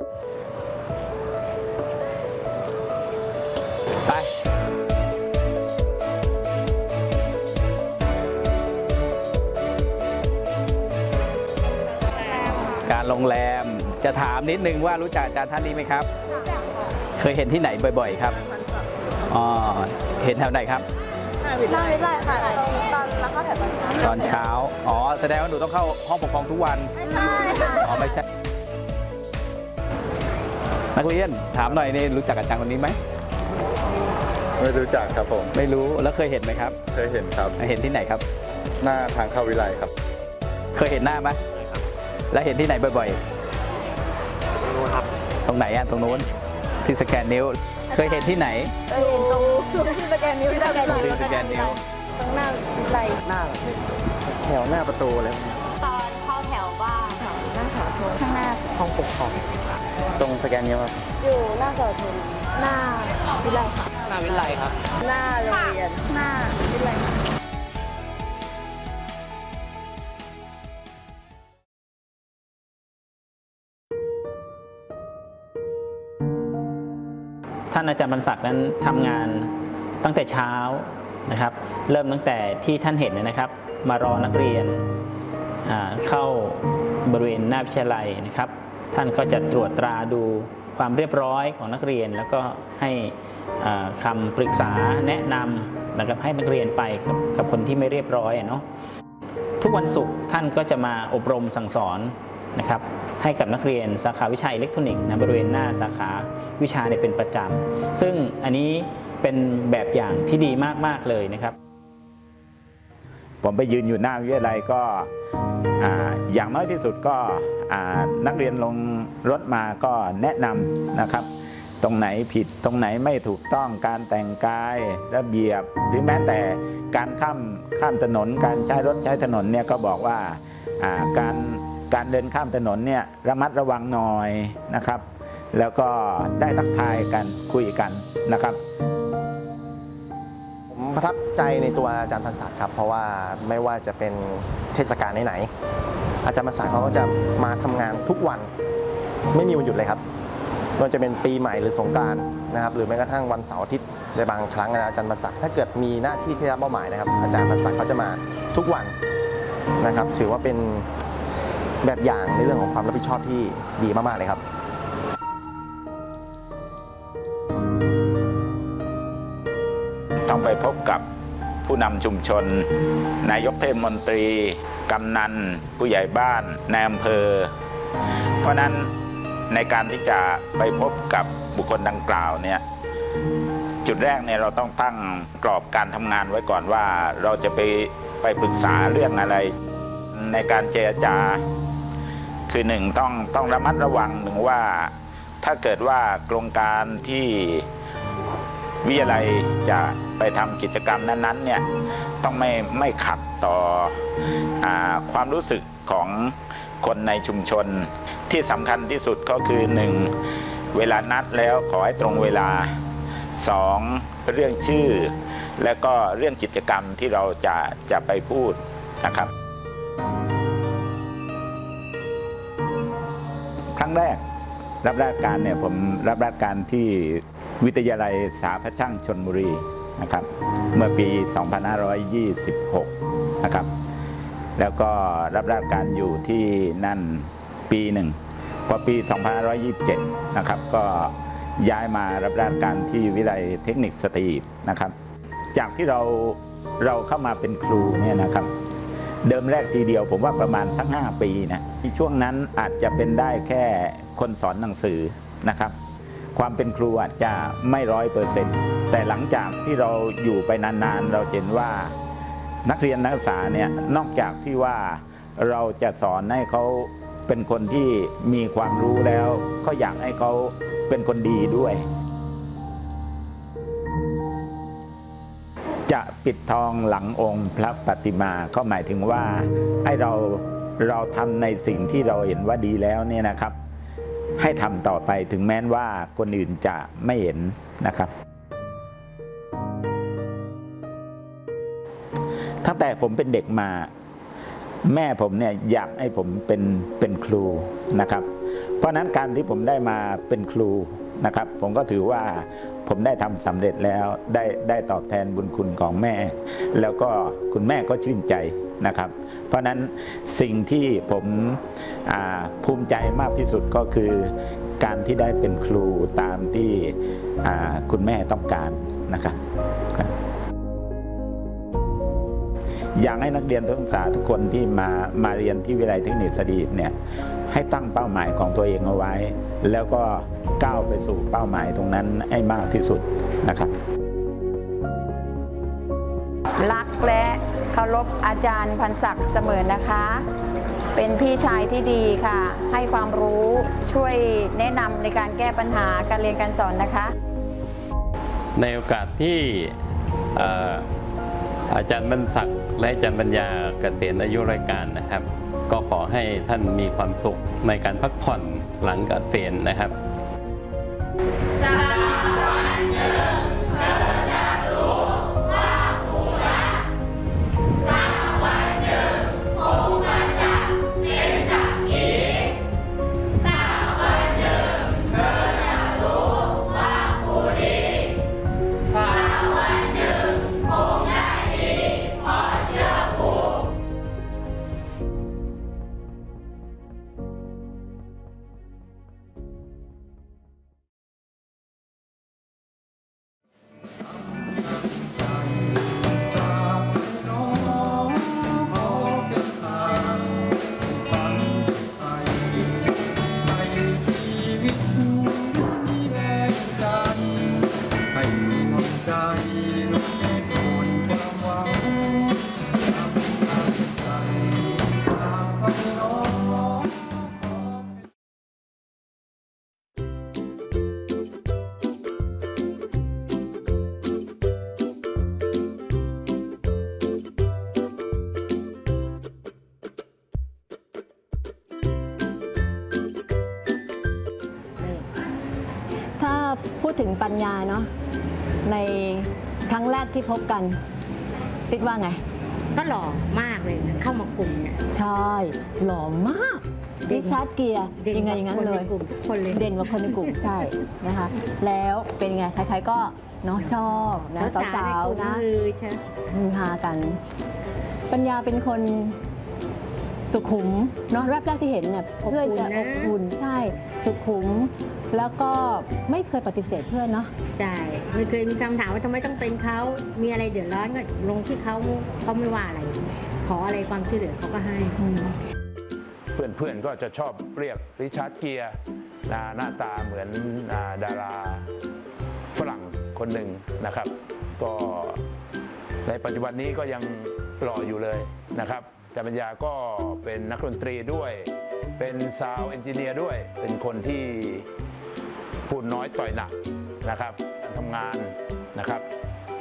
ไปการโรงแรมจะถามนิดนึงว่ารู้จักอาจารย์ท่านนี้ไหมครับ เคยเห็นที่ไหนบ่อยๆครับอ๋อเห็นแถวไหนครับน่าวิไลค่ะตอนตอนแล้วก็แถวตอนเช้าตอนเช้า อ๋อ แสดงว่าหนูต้องเข้าห้องปกครองทุกวัน ไม่ใช่ค่ะอ๋อ ไม่ใช่ นักเรียนถามหน่อยนี่รู้จักอาจารย์คนนี้ไหมไม่รู้จักครับผม ไม่รู้แล้วเคยเห็นไหมครับ เคยเห็นครับ เห็นที่ไหนครับ หน้าทางเข้าวิไลครับ เคยเห็นหน้าไหมแล้วเห็นที่ไหนบ่อยๆตรงไหนอะตรงนู้นที่สแกนนิ้ว เคยเห็นที่ไหนเออตรงที่สแกนนิ้วที่สแกนนิ้วที่สแกนนิ้วตรงหน้าวิไลหน้าแถวหน้าประตูเลย สแกนนิ้วครับอยู่หน้าเสาธงหน้าวิไลค่ะหน้าวิไลครับ หน้าโรงเรียน หน้าวิไลท่านอาจารย์บรรศักดิ์นั้นทำงานตั้งแต่เช้านะครับ เริ่มตั้งแต่ที่ท่านเห็นนะครับ มารอนักเรียนเข้าบริเวณหน้าวิทยาลัยนะครับ ท่านก็จะตรวจตราดูความเรียบร้อยของนักเรียน แล้วก็ให้อ่าคำปรึกษาแนะนำนะครับให้นักเรียนไปกับกับคนที่ไม่เรียบร้อยเนาะทุกวันศุกร์ท่านก็จะมาอบรมสั่งสอนนะครับให้กับนักเรียนสาขาวิชาอิเล็กทรอนิกส์นะบริเวณหน้าสาขาวิชาเนี่ยเป็นประจำซึ่งอันนี้เป็นแบบอย่างที่ดีมาก ๆ เลยนะครับ ผมไปยืนอยู่หน้าวิทยาลัยก็อย่างน้อยที่สุดก็นักเรียนลงรถมาก็แนะนำนะครับ ตรงไหนผิดตรงไหนไม่ถูกต้องการแต่งกายระเบียบ หรือแม้แต่การข้ามข้ามถนน การใช้รถใช้ถนนเนี่ยก็บอกว่าการการเดินข้ามถนนเนี่ยระมัดระวังหน่อยนะครับ แล้วก็ได้ทักทายกันคุยกันนะครับ ประทับใจในตัวอาจารย์พันศักดิ์ครับเพราะว่าไม่ว่าจะเป็นเทศกาลไหนๆอาจารย์พันศักดิ์เขาก็จะมาทำงานทุกวันไม่มีวันหยุดเลยครับไม่ว่าจะเป็นปีใหม่หรือสงการนะครับหรือแม้กระทั่งวันเสาร์อาทิตย์ในบางครั้งนะอาจารย์พันศักดิ์ถ้าเกิดมีหน้าที่ที่ได้รับมอบหมายนะครับ อาจารย์พันศักดิ์เขาจะมาทุกวันนะครับ ถือว่าเป็นแบบอย่างในเรื่องของความรับผิดชอบที่ดีมากๆเลยครับ ไปพบกับผู้นำชุมชน นายกเทศมนตรี กำนัน ผู้ใหญ่บ้านนายอำเภอ เพราะฉะนั้นในการที่จะไปพบกับบุคคลดังกล่าวเนี่ยจุดแรกเนี่ยเราต้องตั้งกรอบการทำงานไว้ก่อนว่าเราจะไปไปปรึกษาเรื่องอะไร ในการเจรจา คือหนึ่งต้องต้องระมัดระวังหนึ่งว่า ถ้าเกิดว่าโครงการที่ วิทยาลัยจะไปทำกิจกรรมนั้นๆเนี่ยต้องไม่ไม่ขัดต่ออความรู้สึกของคนในชุมชนที่สำคัญที่สุดก็คือหนึ่งเวลานัดแล้วขอให้ตรงเวลาสองเรื่องชื่อ และก็เรื่องกิจกรรมที่เราจะจะไปพูดนะครับ ครั้งแรกรับราชการเนี่ยผมรับราชการที่ วิทยาลัยสาพัช่างชนบุรีนะครับเมื่อปี 2526 นะครับ แล้วก็รับราชการอยู่ที่นั่นปีหนึ่งพอปี 2527 นะครับ ก็ย้ายมารับราชการที่วิทยาลัยเทคนิคสตรีนะครับ จากที่เราเราเข้ามาเป็นครูเนี่ยนะครับ เดิมแรกทีเดียวผมว่าประมาณสักห้าปีนะช่วงนั้นอาจจะเป็นได้แค่คนสอนหนังสือนะครับ ความเป็นครูอาจจะไม่ร้อยเปอร์เซ็นต์แต่หลังจากที่เราอยู่ไปนานๆ เราเห็นว่านักเรียนนักศึกษาเนี่ยนอกจากที่ว่าเราจะสอนให้เขาเป็นคนที่มีความรู้แล้วก็อยากให้เขาเป็นคนดีด้วย จะปิดทองหลังองค์พระปฏิมาก็หมายถึงว่าให้เราเราทำในสิ่งที่เราเห็นว่าดีแล้วเนี่ยนะครับ ให้ทำต่อไปถึงแม้นว่าคนอื่นจะไม่เห็นนะครับ ตั้งแต่ผมเป็นเด็กมา แม่ผมเนี่ยอยากให้ผมเป็นเป็นครูนะครับ เพราะฉะนั้นการที่ผมได้มาเป็นครู นะครับ ผมก็ถือว่าผมได้ทำสำเร็จแล้วได้ได้ตอบแทนบุญคุณของแม่ แล้วก็คุณแม่ก็ชื่นใจนะครับ เพราะฉะนั้นสิ่งที่ผมภูมิใจมากที่สุดก็คือการที่ได้เป็นครูตามที่คุณแม่ต้องการนะครับอยากให้นักเรียนนักศึกษาทุกคนที่มามาเรียนที่วิทยาลัยเทคนิคสดีเนี่ยให้ตั้งเป้าหมายของตัวเองเอาไว้ แล้วก็ก้าวไปสู่เป้าหมายตรงนั้นให้มากที่สุดนะครับรักและเคารพอาจารย์พันศักดิ์เสมอนะคะ เป็นพี่ชายที่ดีค่ะ ให้ความรู้ช่วยแนะนำในการแก้ปัญหาการเรียนการสอนนะคะ ในโอกาสที่เอ่ออาจารย์บรรศักดิ์และอาจารย์ปัญญาเกษียณอายุรายการนะครับ ก็ขอให้ท่านมีความสุขในการพักผ่อนหลังเกษียณนะครับ พูดถึงปัญญาเนาะในครั้งแรกที่พบกันติดว่าไง ก็หล่อมากเลยนะเข้ามากลุ่มเนี่ย ใช่หล่อมากเด่ดินชาร์ดเกียร์เด่นยังไงกว่าอย่างนั้นคนเลในยกลุ่มทุกคนเลย เด่นกว่าคนในกลุ่มใช่นะคะ แล้วเป็นไงใครๆก็เนาะชอบนะสาวๆในสาวกลุ่มๆนะ คือใช่ ฮือฮากัน ปัญญาเป็นคนสุขุมเนาะแรกแรกที่เห็นเนี่ยเพื่อนจะอบอุ่นใช่สุขุม แล้วก็ไม่เคยปฏิเสธเพื่อนเนาะใช่ไม่เคยมีคำถามว่าทำไมต้องเป็นเขามีอะไรเดือดร้อนก็ลงที่เขาเขาไม่ว่าอะไร ขออะไรความช่วยเหลือเขาก็ให้เพื่อนๆก็จะชอบเรียกริชาร์ดเกียร์นะหน้าตาเหมือนอาดาราฝรั่งคนหนึ่งนะครับ ก็ในปัจจุบันนี้ก็ยังหล่ออยู่เลยนะครับอาจารย์ปัญญาก็เป็นนักดนตรีด้วย เป็นซาวเอนจิเนียร์ด้วย เป็นคนที่ พูดน้อยต่อยหนักนะครับทำงานนะครับ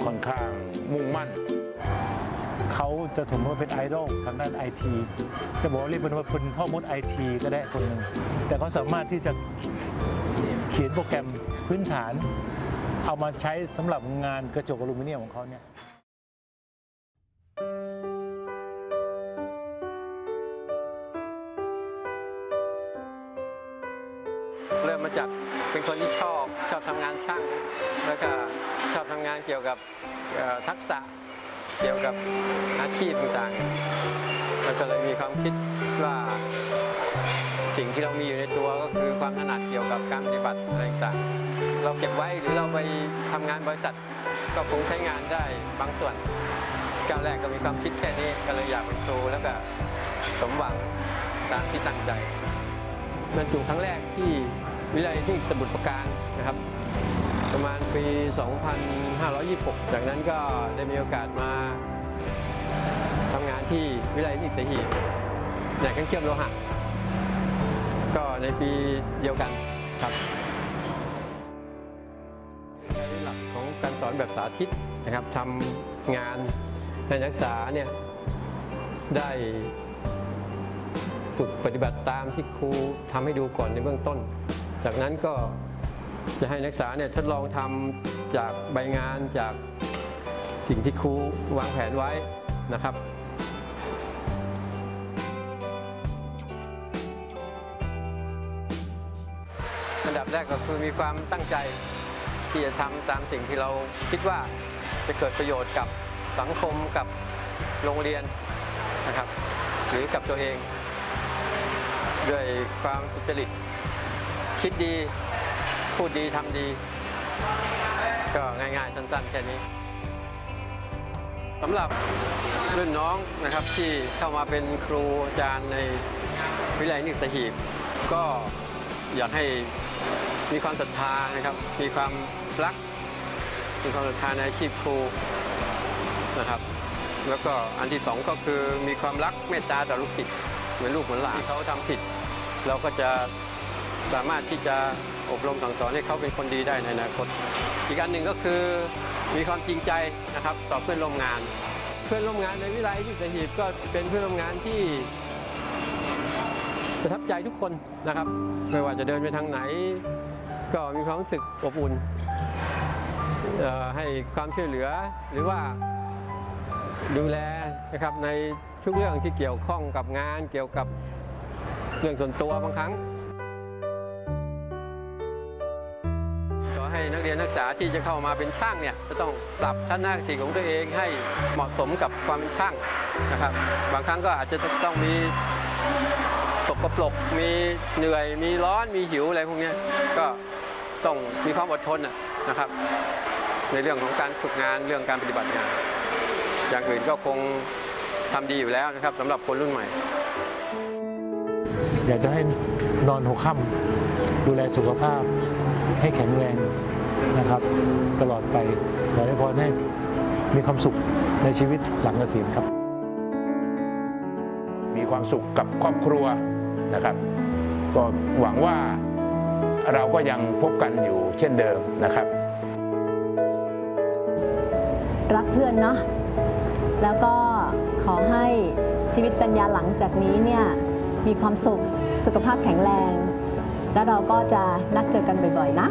ค่อนข้างมุ่งมั่น เขาจะถือว่าเป็นไอดอลทางด้านไอทีจะบอกว่าเรียกเป็นว่าเป็นพ่อมดไอทีก็ได้คนหนึ่งแต่เขาสามารถที่จะเขียนโปรแกรมพื้นฐาน เอามาใช้สำหรับงานกระจกอลูมิเนียมของเขาเนี่ย มาจากเป็นคนที่ชอบชอบทำงานช่าง แล้วก็ชอบทำงานเกี่ยวกับทักษะเกี่ยวกับอาชีพต่างๆแล้วก็เลยมีความคิดว่าสิ่งที่เรามีอยู่ในตัวก็คือความถนัดเกี่ยวกับการปฏิบัติอะไรต่างๆเราเก็บไว้หรือเราไปทำงานบริษัท ก็คงใช้งานได้บางส่วนก้าวแรกก็มีความคิดแค่นี้ก็เลยอยากเป็นครูแล้วก็สมหวังตามที่ตั้งใจบรรจุครั้งแรกที่ วิทยาลัยเทคนิคสมุทรปราการนะครับ ประมาณปี 2526 จากนั้นก็ได้มีโอกาสมาทำงานที่วิทยาลัยเทคนิคเตหีบแหน่งเครื่องเชื่อมโลหะก็ในปีเดียวกันครับใช้หลักของการสอนแบบสาธิตนะครับทำงานให้นักศึกษาเนี่ยได้ฝึกปฏิบัติตามที่ครูทำให้ดูก่อนในเบื้องต้น จากนั้นก็จะให้นักศึกษาเนี่ยทดลองทำจากใบงานจากสิ่งที่ครูวางแผนไว้นะครับอันดับแรกก็คือมีความตั้งใจที่จะทำตามสิ่งที่เราคิดว่าจะเกิดประโยชน์กับสังคมกับโรงเรียนนะครับ หรือกับตัวเอง ด้วยความสุจริต คิดดี พูดดีทำดี ก็ง่ายๆ สั้นๆ แค่นี้สำหรับรุ่นน้องนะครับที่เข้ามาเป็นครูอาจารย์ในวิทยาลัยนิสหีบ ก็อยากให้มีความศรัทธานะครับ มีความรัก มีความศรัทธาในอาชีพครูนะครับ แล้วก็อันที่สองก็คือมีความรักเมตตาต่อลูกศิษย์เหมือนลูกเหมือนหลานที่เขาทำผิด เราก็จะ สามารถที่จะอบรมสั่งสอนให้เขาเป็นคนดีได้ในอนาคต อีกอันหนึ่งก็คือมีความจริงใจนะครับต่อเพื่อนร่วมงาน เพื่อนร่วมงานในวิไลที่สหีบก็เป็นเพื่อนร่วมงานที่ประทับใจทุกคนนะครับ ไม่ว่าจะเดินไปทางไหน ก็มีความรู้สึกอบอุ่นให้ความช่วยเหลือหรือว่าดูแลนะครับในทุกเรื่องที่เกี่ยวข้องกับงานเกี่ยวกับเรื่องส่วนตัวบางครั้ง ให้นักเรียนนักศึกษาที่จะเข้ามาเป็นช่างเนี่ยจะต้องปรับทัศนคติของตัวเองให้เหมาะสมกับความเป็นช่างนะครับ บางครั้งก็อาจจะต้องมีสกปรกมีเหนื่อย มีร้อนมีหิวอะไรพวกนี้ก็ต้องมีความอดทนนะครับ ในเรื่องของการฝึกงานเรื่องการปฏิบัติงาน อย่างอื่นก็คงทำดีอยู่แล้วนะครับสำหรับคนรุ่นใหม่ อยากจะให้นอนหัวค่ำดูแลสุขภาพ ให้แข็งแรงนะครับ ตลอดไปขอให้พรให้มีความสุขในชีวิตหลังเกษียณครับ มีความสุขกับครอบครัวนะครับ ก็หวังว่าเราก็ยังพบกันอยู่เช่นเดิมนะครับ รักเพื่อนเนาะแล้วก็ขอให้ชีวิตปัญญาหลังจากนี้เนี่ยมีความสุขสุขภาพแข็งแรง แล้วเราก็จะนัดเจอกันบ่อยๆนะ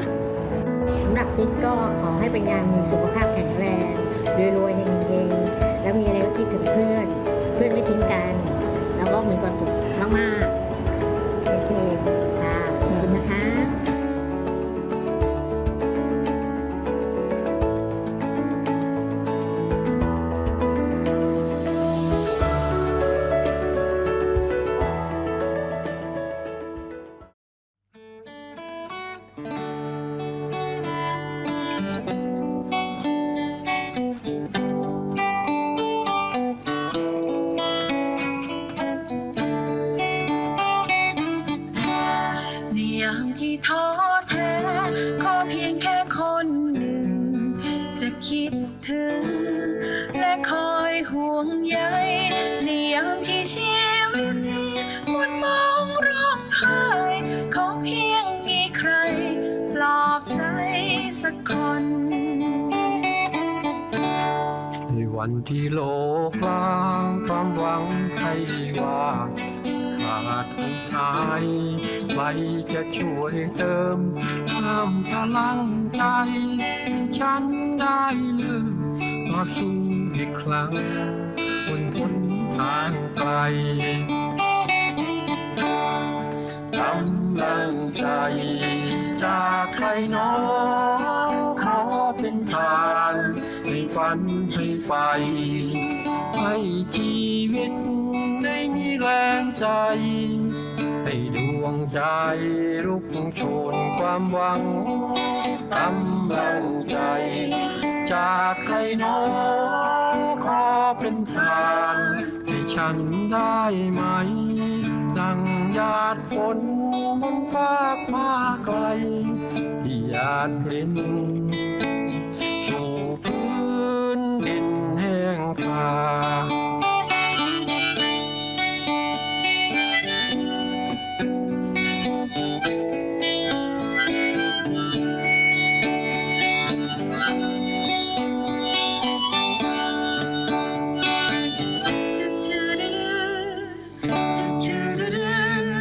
สำหรับติ๊กก็ขอให้เป็นงานมีสุขภาพแข็งแรงรวยๆเฮงๆแล้วมีอะไรก็คิดถึงเพื่อน เพื่อนไม่ทิ้งกัน แล้วก็มีความสุขมากๆ ในวันที่โลกลางความหวังใครว่าขาดทุนหายไม่จะช่วยเติมเพิ่มพลังใจให้ฉันได้เลืมต่อสู้อีกครั้งบนหนทางไกลกำลังใจจากใครน้อข ฝันให้ไฟให้ชีวิตได้มีแรงใจ ให้ดวงใจลุกโชนความหวังกำลังใจ จากใครน้อขอเป็นทานให้ฉันได้ไหม ดังหยาดฝนบนฟ้าฟ้าไกลที่หยาดริน ห้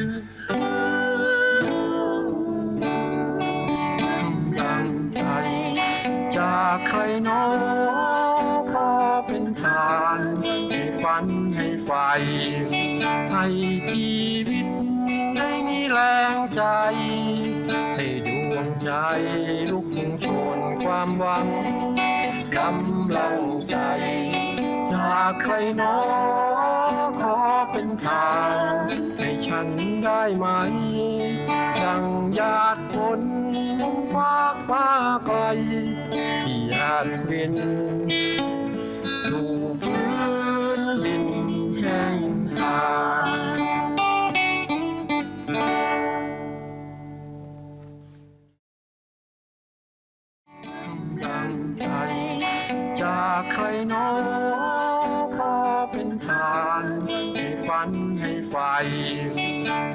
งผากกำลังใจจากใครน้อ ไฟให้ชีวิตได้มีแรงใจ ให้ดวงใจลุกโชนความหวังกำลังใจ จากใครหนอขอเป็นทาง ให้ฉันได้ไหม ดังหยาดฝนมุ่งฟากฟ้าไกลที่หยาดเวียนสู่พื้นดิน กำลังใจ จากใครหนอขอเป็นทางให้ฝันให้ไฟ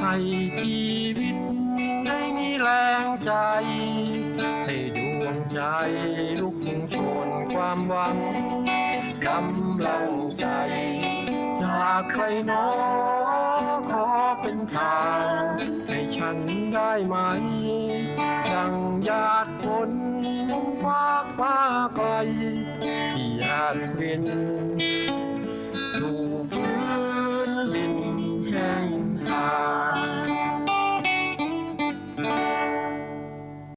ให้ชีวิตได้มีแรงใจ ให้ดวงใจลุกโชนความหวังกำลังใจ หากใครหนอขอเป็นทางให้ฉันได้ไหมดังญาติคนฟากฟ้าไกลที่ญาติเวียนสู่พื้นดินแห่งทาง